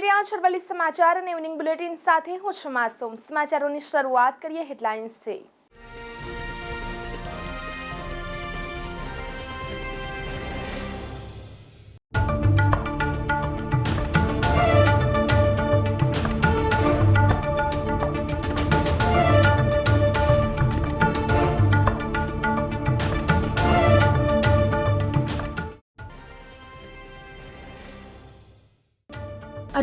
જોઈ રહ્યા સમાચાર અને ઇવનિંગ બુલેટિન સાથે હું છું માસૂમ. સમાચારોની શરૂઆત કરીએ હેડલાઇન્સથી.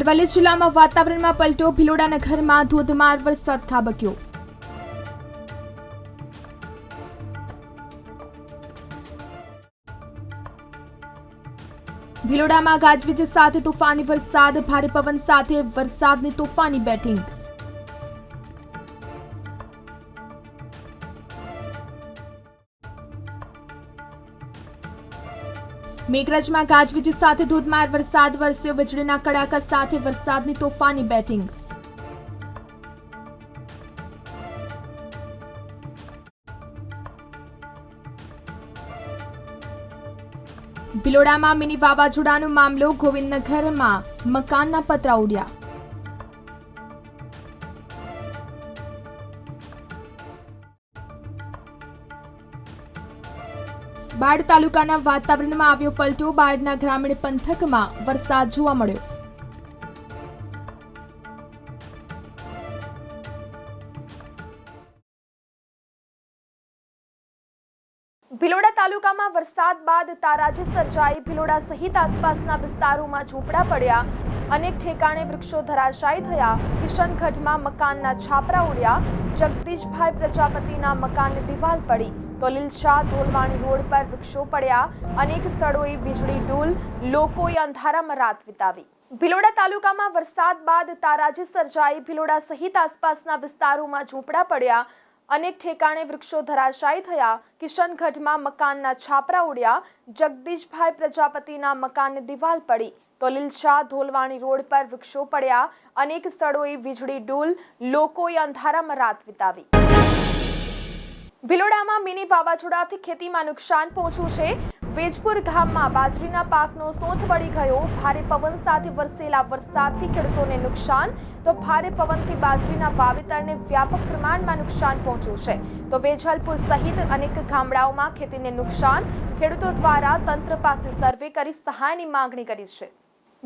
અરવલ્લી જિલ્લામાં વાતાવરણમાં પલટો ભિલોડા નગરમાં ધોધમાર વરસાદ ખાબક્યો ભિલોડામાં ગાજવીજ સાથે તોફાની વરસાદ, ભારે પવન સાથે વરસાદની તોફાની બેટિંગ. મેઘરજમાં ગાજવીજ સાથે ધોધમાર વરસાદ, વરસ્યો વીજળીના કડાકા સાથે વરસાદની તોફાની બેટિંગ. ભિલોડામાં મિની વાવાઝોડાનો મામલો ગોવિંદનગરમાં મકાનના પતરા ઉડ્યા. બાળ તાલુકાના વાતાવરણમાં આવ્યો પલટો. બાળના ગ્રામીણ પંથકમાં વરસાદ જોવા મળ્યો. ભિલોડા તાલુકામાં વરસાદ બાદ તારાજી સર્જાઈ. ભિલોડા સહિત આસપાસના વિસ્તારોમાં ઝૂંપડા પડ્યા. અનેક ઠેકાણે વૃક્ષો ધરાશાયી થયા. કિશનગઢમાં મકાનના છાપરા ઉડ્યા. જગદીશભાઈ પ્રજાપતિના મકાનની દિવાલ પડી. તો લીલશા ધોલવાણી રોડ પર વૃક્ષો પડ્યા. અનેક સ્થળોએ વીજળી ડૂલ. લોકોએ અંધારામાં રાત વિતાવી. ભિલોડા તાલુકામાં વરસાદ બાદ તારાજી સર્જાઈ. ભિલોડા સહિત આસપાસના વિસ્તારોમાં ઝૂંપડા પડ્યા. અનેક ઠેકાણે વૃક્ષો ધરાશાયી થયા. કિશનગઢમાં મકાનના છાપરા ઉડ્યા. જગદીશભાઈ પ્રજાપતિના મકાનની દિવાલ પડી. તો લીલશા ધોલવાણી રોડ પર વૃક્ષો પડ્યા. અનેક સ્થળોએ વીજળી ડૂલ. લોકોએ અંધારામાં રાત વિતાવી. ભિલોડામાં મિની વાવાઝોડાથી ખેતીમાં નુકસાન પહોંચ્યું છે. વેજપુર ગામમાં બાજરીના પાકનો સોંથ વળી ગયો. ભારે પવન સાથે વરસેલા વરસાદથી ખેડૂતોને નુકસાન. તો ભારે પવનથી બાજરીના વાવેતરને વ્યાપક પ્રમાણમાં નુકસાન પહોંચ્યું છે. તો વેજલપુર સહિત અનેક ગામડાઓમાં ખેતીને નુકસાન. ખેડૂતો દ્વારા તંત્ર પાસે સર્વે કરી સહાયની માંગણી કરી છે.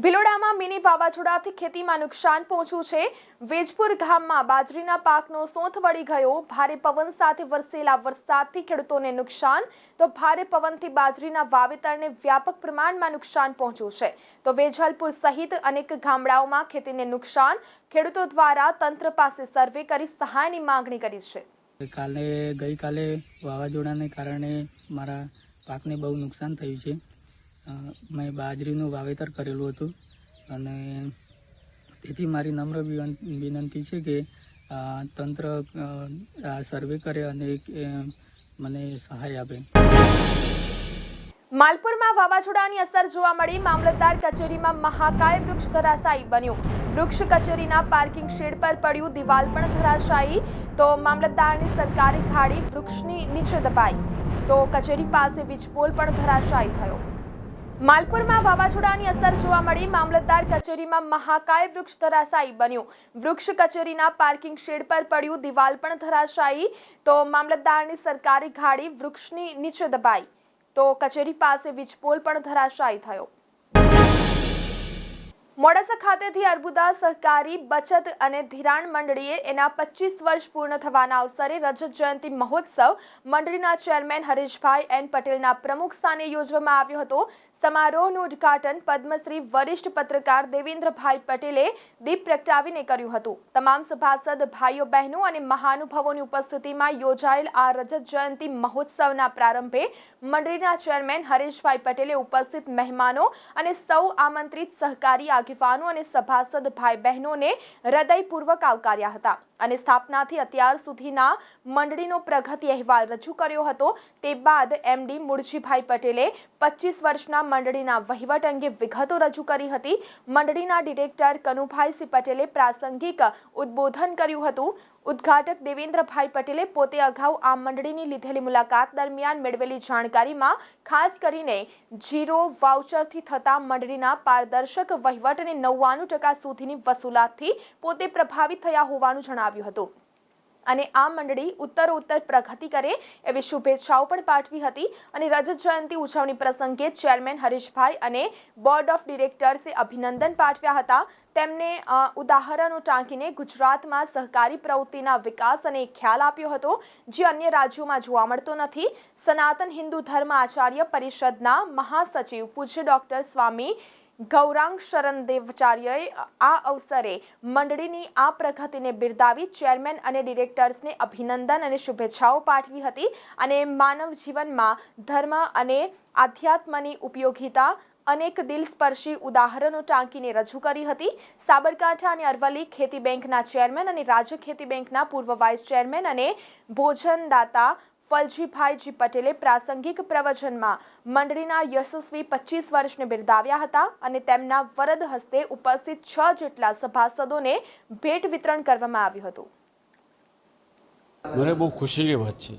ભિલોડામાં મિની વાવાઝોડાથી ખેતીમાં નુકસાન પહોંચ્યું છે. વેજપુર ગામમાં બાજરીના પાકનો સોંથ વળી ગયો. ભારે પવન સાથે વરસેલા વરસાદથી ખેડૂતોને નુકસાન. તો ભારે પવનથી બાજરીના વાવેતરને વ્યાપક પ્રમાણમાં નુકસાન પહોંચ્યું છે. તો વેજલપુર સહિત અનેક ગામડાઓમાં ખેતીને નુકસાન. ખેડૂતો દ્વારા તંત્ર પાસે સર્વે કરી સહાયની માંગણી કરી છે. કાલે ગઈકાલે વાવાઝોડાને કારણે મારા પાકને બહુ નુકસાન થયું છે. મેં બાજરીનું વાવેતર કરેલું હતું અને તેથી મારી નમ્ર વિનંતી છે કે તંત્ર સર્વે કરે અને મને સહાય આપે. માલપુરમાં વાવાઝોડાની અસર જોવા મળી. મામલતદાર કચેરીમાં મહાકાય વૃક્ષ ધરાશાયી બન્યું. વૃક્ષ કચેરીના પાર્કિંગ શેડ પર પડ્યું દિવાલ પણ ધરાશાયી. તો મામલતદારની સરકારી ખાડી વૃક્ષની નીચે દબાઈ. તો કચેરી પાસે વીજપોલ પણ ધરાશાયી થયો. માલપુરમાં વાવાઝોડાની અસર જોવા મળી. મામલતદાર કચેરીમાં મહાકાય વૃક્ષ ધરાશાયી બન્યું. વૃક્ષ કચેરીના પાર્કિંગ શેડ પર પડ્યું દિવાલ પણ ધરાશાયી. તો મામલતદારની સરકારી ગાડી વૃક્ષની નીચે દબાઈ. તો કચેરી પાસે વીજપોલ પણ ધરાશાયી થયો. મોડાસા ખાતેથી અર્બુદા સહકારી બચત અને ધિરાણ મંડળીએ એના પચીસ વર્ષ પૂર્ણ થવાના અવસરે રજત જયંતિ મહોત્સવ મંડળીના ચેરમેન હરીશભાઈ એન પટેલના પ્રમુખ સ્થાને યોજવામાં આવ્યો હતો. સમારોહનું ઉદ્ઘાટન પદ્મશ્રી વરિષ્ઠ પત્રકાર દેવેન્દ્રભાઈ પટેલે દીપ પ્રગટાવીને કર્યું હતું. તમામ સભાસદ, ભાઈઓ, બહેનો અને મહાનુભાવોની ઉપસ્થિતિમાં યોજાયેલ આ રજત જયંતિ મહોત્સવના પ્રારંભે મંડળીના ચેરમેન હરીશભાઈ પટેલે ઉપસ્થિત મહેમાનો અને સૌ આમંત્રિત સહકારી આગેવાનો અને સભાસદ, ભાઈ બહેનોને હૃદયપૂર્વક આવકાર્યા હતા. અને સ્થાપનાથી અત્યાર સુધીના મંડળીનો પ્રગતિ અહેવાલ રજૂ કર્યો હતો. તે બાદ એમડી મુળજીભાઈ પટેલે પચીસ વર્ષના મંડળીના વહીવટ અંગે વિગતો રજૂ કરી હતી. મંડળીના ડિરેક્ટર કનુભાઈ સી પટેલે પ્રાસંગિક ઉદ્બોધન કર્યું હતું. ઉદ્ઘાટક દેવેન્દ્રભાઈ પટેલે પોતે અગાઉ આ મંડળીની લીધેલી મુલાકાત દરમિયાન મેળવેલી જાણકારીમાં ખાસ કરીને જીરો વાઉચરથી થતા મંડળીના પારદર્શક વહીવટ અને નવ્વાણું ટકા સુધીની વસૂલાતથી પોતે પ્રભાવિત થયા હોવાનું જણાવ્યું હતું. અને આ મંડળી ઉત્તરોત્તર પ્રગતિ કરે એવી શુભેચ્છાઓ પણ પાઠવી હતી અને રજત જયંતિ ઉજવણી પ્રસંગે ચેરમેન હરીશભાઈ અને બોર્ડ ઓફ ડિરેક્ટર્સે અભિનંદન પાઠવ્યા હતા. તેમને ઉદાહરણો ટાંકીને ગુજરાતમાં સહકારી પ્રવૃત્તિના વિકાસ અને ખ્યાલ આપ્યો હતો, જે અન્ય રાજ્યોમાં જોવા મળતો નથી. સનાતન હિન્દુ ધર્મ આચાર્ય પરિષદના મહાસચિવ પૂજ્ય ડોક્ટર સ્વામી ગૌરાંગ શરણદેવાચાર્યએ આ અવસરે મંડળીની આ પ્રગતિને બિરદાવી ચેરમેન અને ડિરેક્ટર્સને અભિનંદન અને શુભેચ્છાઓ પાઠવી હતી અને માનવ જીવનમાં ધર્મ અને આધ્યાત્મની ઉપયોગિતા અનેક દિલસ્પર્શી ઉદાહરણો ટાંકીને રજૂ કરી હતી. સાબરકાંઠા અને અરવલ્લી ખેતી બેંકના ચેરમેન અને રાજ્ય ખેતી બેંકના પૂર્વ વાઇસ ચેરમેન અને ભોજનદાતા ફલજીભાઈજી પટેલે પ્રાસંગિક પ્રવચનમાં મંડળીના યશસ્વી પચીસ વર્ષને બિરદાવ્યા હતા અને તેમના વરદ હસ્તે ઉપસ્થિત છ જેટલા સભાસદોને ભેટ વિતરણ કરવામાં આવ્યું હતું. મને બહુ ખુશીની વાત છે.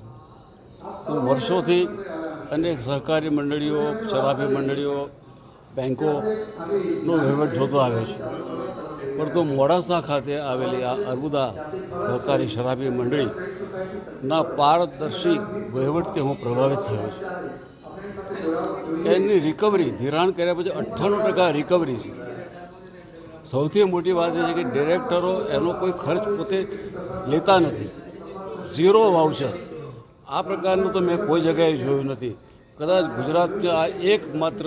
વર્ષોથી અનેક સહકારી મંડળીઓ શરાબી મંડળીઓ બેન્કોનો વહીવટ જોતો આવ્યો છું. પરંતુ મોડાસા ખાતે આવેલી આ અર્બુદા સહકારી શરાબી મંડળીના પારદર્શી વહીવટથી હું પ્રભાવિત થયો છું. એની રિકવરી ધિરાણ કર્યા પછી અઠ્ઠાણું ટકા રિકવરી છે. સૌથી મોટી વાત એ છે કે ડિરેક્ટરો એનો કોઈ ખર્ચ પોતે લેતા નથી. ઝીરો વાઉચર આ પ્રકારનું તો મેં કોઈ જગ્યાએ જોયું નથી. કદાચ ગુજરાતની આ એકમાત્ર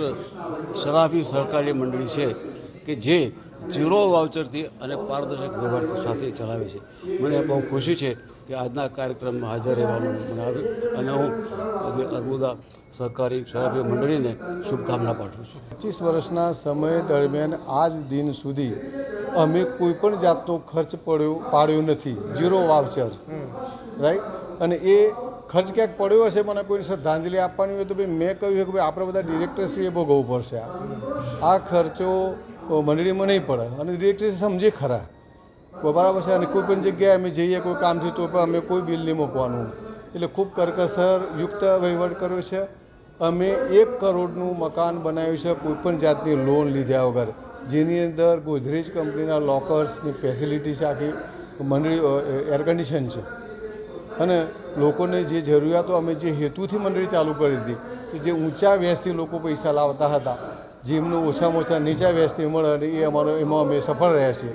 શરાબી સહકારી મંડળી છે કે જે ઝીરો વાઉચરથી અને પારદર્શક વ્યવહાર સાથે ચલાવે છે. મને બહુ ખુશી છે કે આજના કાર્યક્રમમાં હાજર રહેવાનું મને આવ્યું અને હું અર્બુદા સહકારી શરાબી મંડળીને શુભકામના પાઠવું છું. પચીસ વર્ષના સમય દરમિયાન આજ દિન સુધી અમે કોઈ પણ જાતનો ખર્ચ પડ્યો, પાડ્યો નથી. ઝીરો વાવચર રાઈટ અને એ ખર્ચ ક્યાંક પડ્યો હશે મને કોઈ શ્રદ્ધાંજલિ આપવાની હોય તો ભાઈ મેં કહ્યું કે ભાઈ આપણે બધા ડિરેક્ટરશ્રીએ ભોગવવું પડશે આ ખર્ચો મંડળીમાં નહીં પડે. અને ડિરેક્ટરશ્રી સમજે ખરા. બરાબર છે, અને કોઈ પણ જગ્યાએ અમે જઈએ, કોઈ કામ થયું તો પણ અમે કોઈ બિલ નહીં મૂકવાનું. એટલે ખૂબ કરકસર યુક્ત વહીવટ કર્યો છે. અમે એક કરોડનું મકાન બનાવ્યું છે કોઈપણ જાતની લોન લીધા વગર. જેની અંદર ગોદરેજ કંપનીના લોકર્સની ફેસિલિટી છે, આખી મંડળી એર કન્ડિશન છે. અને લોકોને જે જરૂરિયાતો, અમે જે હેતુથી મંડળી ચાલુ કરી હતી કે જે ઊંચા વ્યાજથી લોકો પૈસા લાવતા હતા જેમને ઓછામાં ઓછા નીચા વ્યાજથી મળે અને એ અમારો, એમાં અમે સફળ રહ્યા છીએ.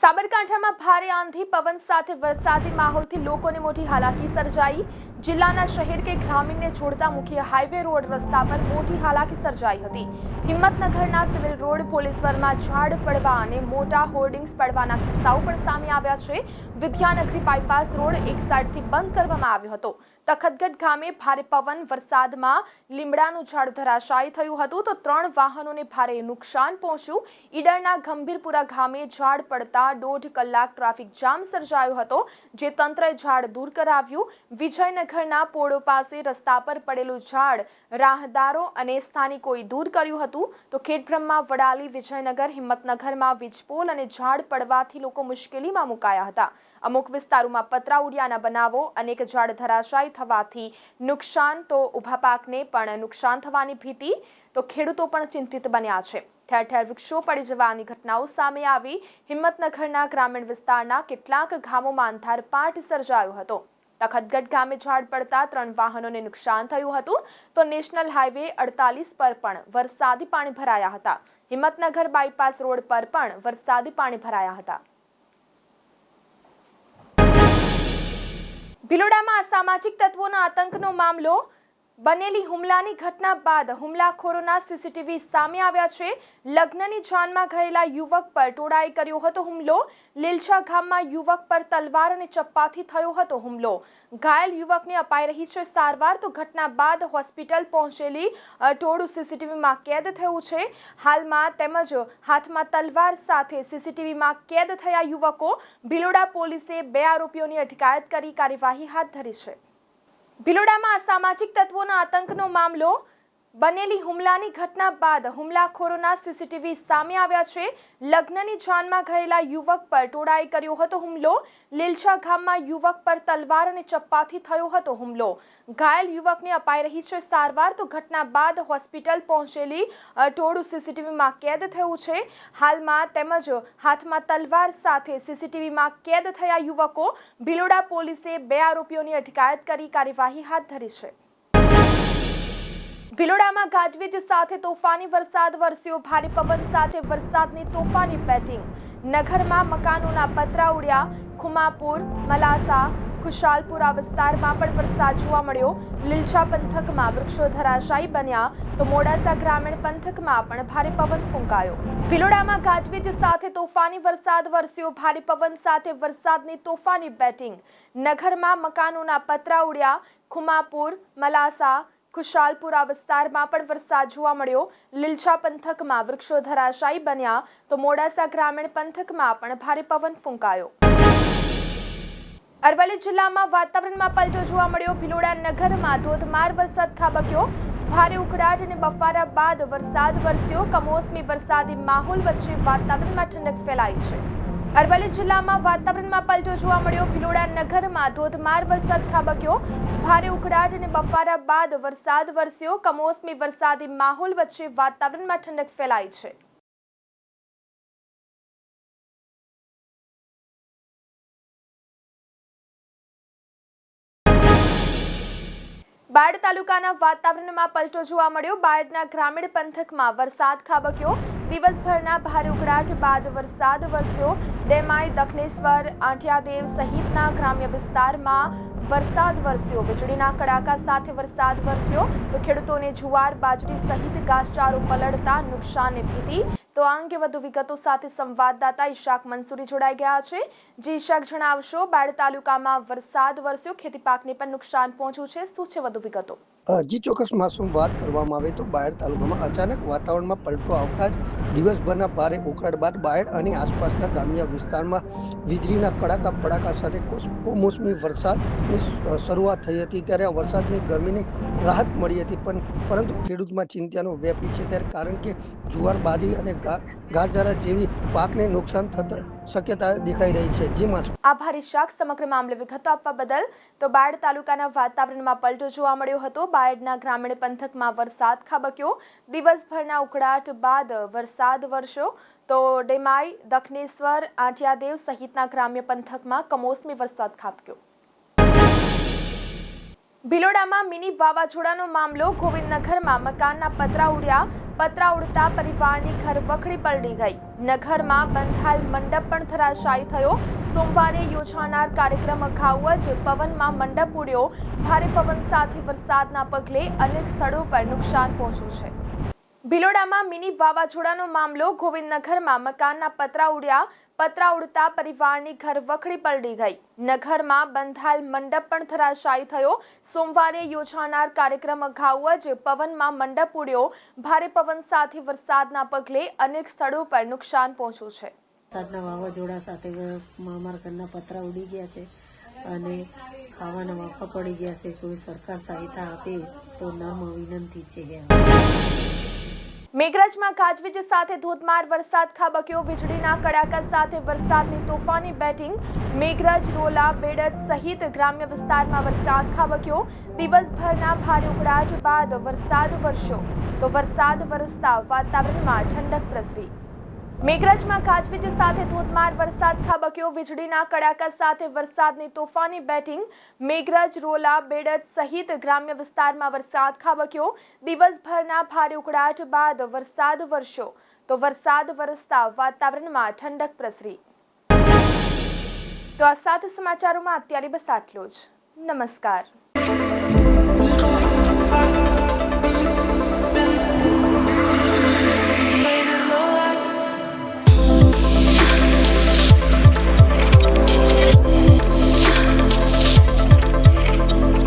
સાબરકાંઠામાં ભારે આંધી, પવન સાથે વરસાદી માહોલથી લોકોને મોટી હાલાકી સર્જાઈ. જિલ્લાના શહેર કે ગ્રામીણને જોડતા મુખ્ય હાઈવે રોડ રસ્તા પર મોટી હાલાકી સર્જાઈ હતી. હિંમતનગરના સિવિલ રોડ પોલીસવરમાં ઝાડ પડવા અને મોટા હોર્ડિંગ્સ પડવાના કિસ્સાઓ પણ સામે આવ્યા છે. વિદ્યાનગરી બાયપાસ રોડ એક સાઈડથી બંધ કરવામાં આવ્યો હતો. તખતગઢ ગામે ભારે પવન વરસાદમાં લીમડાનું ઝાડ ધરાશાયી થયું હતું તો ત્રણ વાહનોને ભારે નુકસાન પહોંચ્યું. ઈડરના ગંભીરપુરા ગામે ઝાડ પડતા દોઢ કલાક ટ્રાફિક જામ સર્જાયો હતો, જે તંત્રએ ઝાડ દૂર કરાવ્યું. વિજયનગરના પોળો પાસે રસ્તા પર પડેલું ઝાડ રાહદારો અને સ્થાનિકોએ દૂર કર્યું હતું. તો ખેડબ્રહ્મા વડાલી, વિજયનગર, હિંમતનગરમાં વીજપોલ અને ઝાડ પડવાથી લોકો મુશ્કેલીમાં મુકાયા હતા. અમુક વિસ્તારોમાં પતરા ઉડ્યાના બનાવો, અનેક ઝાડ ધરાશાયી થવાથી નુકસાન, તો ઊભા પાકને પણ નુકસાન થવાની ભીતિ, તો ખેડૂતો પણ ચિંતિત બન્યા છે. ઠેર ઠેર વૃક્ષો પડી જવાની ઘટનાઓ સામે આવી. હિંમતનગરના ગ્રામીણ વિસ્તારના કેટલાક ગામોમાં અંધારપાટ સર્જાયો હતો. તખતગઢ ગામે ઝાડ પડતા ત્રણ વાહનોને નુકસાન થયું હતું, તો નેશનલ હાઈવે અડતાલીસ પર પણ વરસાદી પાણી ભરાયા હતા. હિંમતનગર બાયપાસ રોડ પર પણ વરસાદી પાણી ભરાયા હતા. ભિલોડામાં અસામાજિક તત્વોના આતંકનો મામલો બનેલી હુમલાની ઘટના બાદ હુમલાખોરોના સીસીટીવી સામે આવ્યા છે. લગ્નની જાનમાં ગયેલા યુવક પર ટોળાએ કર્યો હતો હુમલો. લીલછા ગામમાં યુવક પર તલવાર અને ચપ્પાથી થયો હતો હુમલો. ઘાયલ યુવકને અપાઈ રહી છે સારવાર. તો ઘટના બાદ હોસ્પિટલ પહોંચેલી ટોળું સીસીટીવીમાં કેદ થયું છે. હાલમાં તેમજ હાથમાં તલવાર સાથે સીસીટીવીમાં કેદ થયા યુવકો. ભિલોડા પોલીસે બે આરોપીઓની અટકાયત કરી, કાર્યવાહી હાથ ધરી છે. ભિલોડામાં અસામાજિક તત્વોના આતંકનો મામલો બનેલી હુમલાની ઘટના બાદ હુમલાખોરોના સીસીટીવી સામે આવ્યા છે. લગ્નની જાનમાં ગયેલા યુવક પર ટોળાએ કર્યો હતો હુમલો. લીલછા ગામમાં યુવક પર તલવાર અને ચપ્પાથી થયો હતો હુમલો. ઘાયલ યુવકને અપાઈ રહી છે સારવાર, તો ઘટના બાદ હોસ્પિટલ પહોંચેલી ટોળું સીસીટીવીમાં કેદ થયું છે. હાલમાં તેમજ હાથમાં તલવાર સાથે સીસીટીવીમાં કેદ થયા યુવકો. ભિલોડા પોલીસે બે આરોપીઓની અટકાયત કરી, કાર્યવાહી હાથ ધરી છે. ભિલોડામાં ગાજવીજ સાથે તોફાની વરસાદ, વરસ્યો ભારે પવન સાથે વરસાદની તોફાની બેટિંગ નગરમાં મકાનોના પતરા ઉડ્યા. ખુમાપુર, મલાસા, ખુશાલપુરા વિસ્તારમાં પણ વરસાદ જોવા મળ્યો. લીલછા પંથકમાં વૃક્ષો ધરાશાયી બન્યા. તો મોડાસા ગ્રામીણ પંથકમાં પણ ભારે પવન ફૂંકાયો. ભિલોડામાં ગાજવીજ સાથે તોફાની વરસાદ, વરસ્યો ભારે પવન સાથે વરસાદની તોફાની બેટિંગ નગરમાં મકાનોના પતરા ઉડ્યા. ખુમાપુર, મલાસા ખુશાલપુરા વિસ્તારમાં પણ વરસાદ જોવા મળ્યો. લીલછા પંથકમાં વૃક્ષો ધરાશાયી બન્યા. તો મોડાસા ગ્રામીણ પંથકમાં પણ ભારે પવન ફૂંકાયો. અરવલ્લી જિલ્લામાં વાતાવરણમાં પલટો જોવા મળ્યો. ભિલોડા નગરમાં ધોધમાર વરસાદ ખાબક્યો ભારે ઉકળાટ અને બફારા બાદ વરસાદ વરસ્યો. કમોસમી વરસાદી માહોલ વચ્ચે વાતાવરણમાં ઠંડક ફેલાઈ છે. અરવલ્લી જિલ્લામાં વાતાવરણમાં પલટો જોવા મળ્યો. ભિલોડા નગરમાં ધોધમાર વરસાદ ખાબક્યો ભારે ઉકળાટ અને બફારા બાદ વરસાદ વરસ્યો. કમોસમી વરસાદી માહોલ વચ્ચે વાતાવરણમાં ઠંડક ફેલાઈ છે. બાયડ તાલુકાના વાતાવરણમાં પલટો જોવા મળ્યો. બાયડના ગ્રામીણ પંથકમાં વરસાદ ખાબક્યો. દિવસભરના ભારે ઉકળાટ બાદ વરસાદ વરસ્યો. ડેમાઈ, દક્ષિણેશ્વર, આંઠિયાદેવ સહિતના ગ્રામ્ય વિસ્તારમાં વરસાદ વરસ્યો. વીજળીના કડાકા સાથે વરસાદ વરસ્યો. તો ખેડૂતોને જુવાર, બાજરી સહિત ઘાસચારો પલળતા નુકસાનની ભીતી. તો આ અંગે વધુ વિગતો સાથે સંવાદદાતા ઈશાક મંસૂરી જોડાઈ ગયા છે. જી ઈશાક જણાવશો બાળ તાલુકામાં વરસાદ વરસ્યો. ખેતી પાકને પણ નુકસાન પહોંચ્યું છે. શું છે વધુ વિગતો? અ, જી ચોક્કસ માસૂમ વાત કરવામાં આવે તો બાયડ તાલુકામાં અચાનક વાતાવરણમાં પલટો આવતા જ દિવસભરના ભારે ઉકળાટ બાદ બાયડ અને આસપાસના ગ્રામ્ય વિસ્તારમાં વીજળીના કડાકા પડાકા સાથે કમોસમી વરસાદની શરૂઆત થઈ હતી ત્યારે વરસાદની ગરમીની રાહત મળી હતી પણ, પરંતુ ખેડૂતમાં ચિંતાનો વ્યાપી છે ત્યારે કારણ કે જુવાર, બાજરી અને ગાજરા જેવી પાકને નુકસાન થતા, શક્યતા દેખાઈ રહી છે. જેમાં આભારી શાક સમગ્ર મામલે વિગતો આપવા બદલ તો બાયડ તાલુકાના વાતાવરણમાં પલટો જોવા મળ્યો હતો. બાયડના ગ્રામીણ પંથકમાં વરસાદ ખાબક્યો. દિવસભરના ઉકળાટ બાદ વરસાદ વરસ્યો તો ડેમાઈ, દક્ષિણેશ્વર, આંટિયાદેવ સહિતના ગ્રામ્ય પંથકમાં કમોસમી વરસાદ ખાબક્યો. ભિલોડામાં મિની વાવાઝોડાનો મામલો ગોવિંદનગરમાં. મકાનના પતરા ઉડ્યા. પતરા ઉડતા પરિવારની ઘર વખડી પલડી ગઈ. નગરમાં બંધાયેલ મંડપ પણ ધરાશાયી થયો. સોમવારે યોજાનાર કાર્યક્રમ અગાઉ જ પવનમાં મંડપ ઉડ્યો. ભારે પવન સાથે વરસાદના પગલે અનેક સ્થળો પર નુકસાન પહોંચ્યું છે. ભિલોડામાં મિની વાવાઝોડાનો મામલો ગોવિંદનગરમાં. મકાનના પતરા ઉડ્યા. પતરા ઉડતા પરિવારની ઘર વખડી પલડી ગઈ. નગરમાં બંધાયેલ મંડપ પણ ધરાશાયી થયો. સોમવારે યોજાનાર કાર્યક્રમ અગાઉ જ પવનમાં મંડપ ઉડ્યો. ભારે પવન સાથે વરસાદના પગલે અનેક સ્થળો પર નુકસાન પહોંચ્યું છે. વરસાદના વાવાઝોડા સાથે અમારા ઘરના પતરા ઉડી ગયા છે અને ખાવાના વાફા પડી ગયા છે. કોઈ સરકાર સહાયતા આપે તો નામ વિનંતી છે. મેઘરજમાં ગાજવીજ સાથે ધોધમાર વરસાદ ખાબક્યો વીજળીના કડાકા સાથે વરસાદની તોફાની બેટિંગ, મેઘરાજ, રોલા, બેડજ સહિત ગ્રામ્ય વિસ્તારમાં વરસાદ ખાબક્યો દિવસભરના ભારે ઉકળાટ બાદ વરસાદ વરસ્યો. તો વરસાદ વરસતા વાતાવરણમાં ઠંડક પ્રસરી. મેઘરજમાં ગાજવીજ સાથે ધોધમાર વરસાદ ખાબક્યો વીજળીના કડાકા સાથે વરસાદની તોફાની બેટિંગ. મેઘરજ, રોલા, બેડજ સહિત ગ્રામ્ય વિસ્તારમાં વરસાદ ખાબક્યો. દિવસભરના ભારે ઉકળાટ બાદ વરસાદ વરસ્યો. તો વરસાદ વરસતા વાતાવરણમાં ઠંડક પ્રસરી. તો આ સાથે સમાચારોમાં અત્યારે બસ આટલો જ. નમસ્કાર.